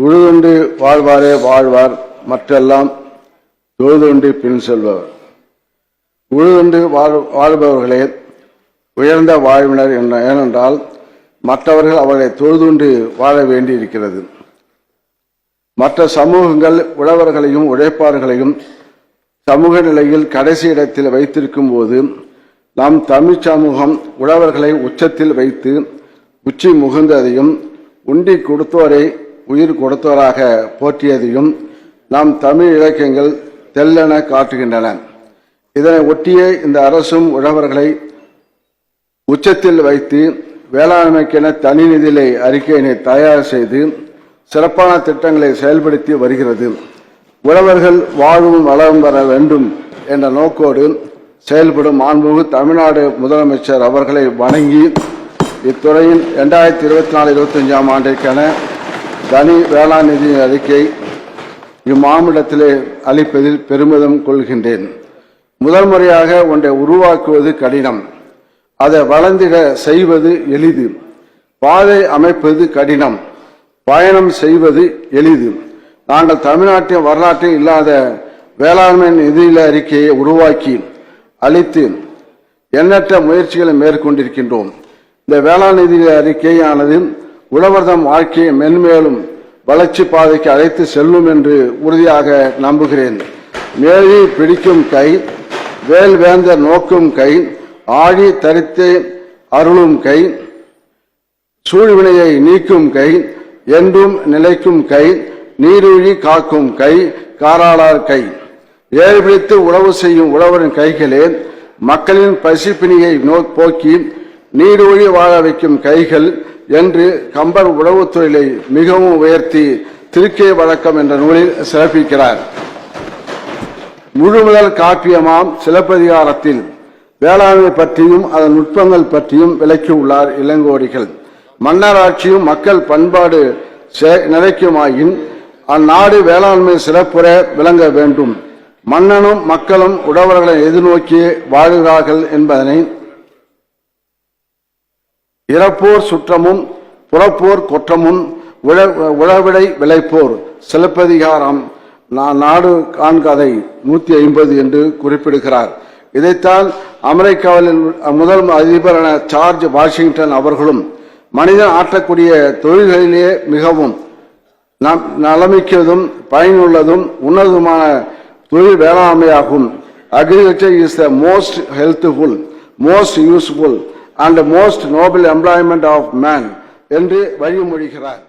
உழுதுண்டு வாழ்வாரே வாழ்வார் மற்றெல்லாம் தொழுதுண்டு பின் செல்பவர். உழுதுண்டு வாழ் வாழ்பவர்களே உயர்ந்த வாழ்வினர் என்ற ஏனென்றால் மற்றவர்கள் அவர்களை தொழுதுண்டு வாழ வேண்டியிருக்கிறது. மற்ற சமூகங்கள் உழவர்களையும் உழைப்பாளர்களையும் சமூக நிலையில் கடைசி இடத்தில் வைத்திருக்கும் போது நாம் தமிழ் சமூகம் உழவர்களை உச்சத்தில் வைத்து உச்சி முகுந்ததையும் உண்டி கொடுத்தோரை உயிர் கொடுத்தவராக போற்றியதையும் நம் தமிழ் இலக்கியங்கள் தெல்லென காட்டுகின்றன. இதனை ஒட்டிய இந்த அரசும் உழவர்களை உச்சத்தில் வைத்து வேளாண்மைக்கென தனி நிதிநிலை அறிக்கையினை தயார் செய்து சிறப்பான திட்டங்களை செயல்படுத்தி வருகிறது. உழவர்கள் வாழும் வளம் பெற வேண்டும் என்ற நோக்கோடு செயல்படும் மாண்புமிகு தமிழ்நாடு முதலமைச்சர் அவர்களை வணங்கி இத்துறையின் இரண்டாயிரத்தி இருபத்தி நாலு இருபத்தஞ்சாம் ஆண்டிற்கான தனி வேளாண் நிதியின் அறிக்கை இம்மாமிடத்திலே அளிப்பதில் பெருமிதம் கொள்கின்றேன். முதல் முறையாக ஒன்றை உருவாக்குவது கடினம். அதை வளர்ந்திட செய்வது எளிது. பாதை அமைப்பது கடினம். பயணம் செய்வது எளிது. நாங்கள் தமிழ்நாட்டின் வரலாற்றில் இல்லாத வேளாண்மை நிதியில அறிக்கையை உருவாக்கி அளித்து எண்ணற்ற முயற்சிகளை மேற்கொண்டிருக்கின்றோம். இந்த வேளாண் நிதியில அறிக்கையானது உழவர்தம் வாழ்க்கையை மென்மேலும் வளர்ச்சி பாதைக்கு அழைத்து செல்லும் என்று உறுதியாக நம்புகிறேன். மேலி பிடிக்கும் கை வேல் வேந்த நோக்கும் கை ஆழி தரித்து அருளும் கை சூழ்வினையை நீக்கும் கை என்றும் நிலைக்கும் கை நீரூழி காக்கும் கை காராளார் கை. ஏறு பிடித்து உழவு செய்யும் உழவரின் கைகளே மக்களின் பசிப்பினியை நோ போக்கி நீரூழி வாழ வைக்கும் கைகள் என்று கம்பர் உழவுத் தொழிலை மிகவும் உயர்த்தி திருக்கே வழக்கம் என்ற நூலில் சிறப்பிக்கிறார். முழுமுதல் காப்பியமாம் சிலப்பதிகாரத்தில் வேளாண்மை பற்றியும் அதன் நுட்பங்கள் பற்றியும் விளக்கியுள்ளார் இளங்கோடிகள். மன்னராட்சியும் மக்கள் பண்பாடு செ- நிலைக்குமாயின் அந்நாடு வேளாண்மை சிறப்புற விளங்க வேண்டும். மன்னனும் மக்களும் உழவர்களை எதிர்நோக்கி வாழுகிறார்கள் என்பதனை இறப்போர் சுற்றமும் புறப்போர் குற்றமும் உழ- உழவிடை விளைப்போர். சிலப்பதிகாரம் நா- நாடு காண்கதை நூத்தி ஐம்பது என்று குறிப்பிடுகிறார். இதைத்தான் அமெரிக்காவில் முதல் அதிபரான ஜார்ஜ் வாஷிங்டன் அவர்களும் மனிதன் ஆற்றக்கூடிய தொழில்களிலே மிகவும் நம் நலமிக்கதும் பயனுள்ளதும் உன்னதுமான தொழில் வேளாண்மையாகும். Agriculture is the most healthful most useful and most noble employment of man என்று வழிமொழிகிறார்.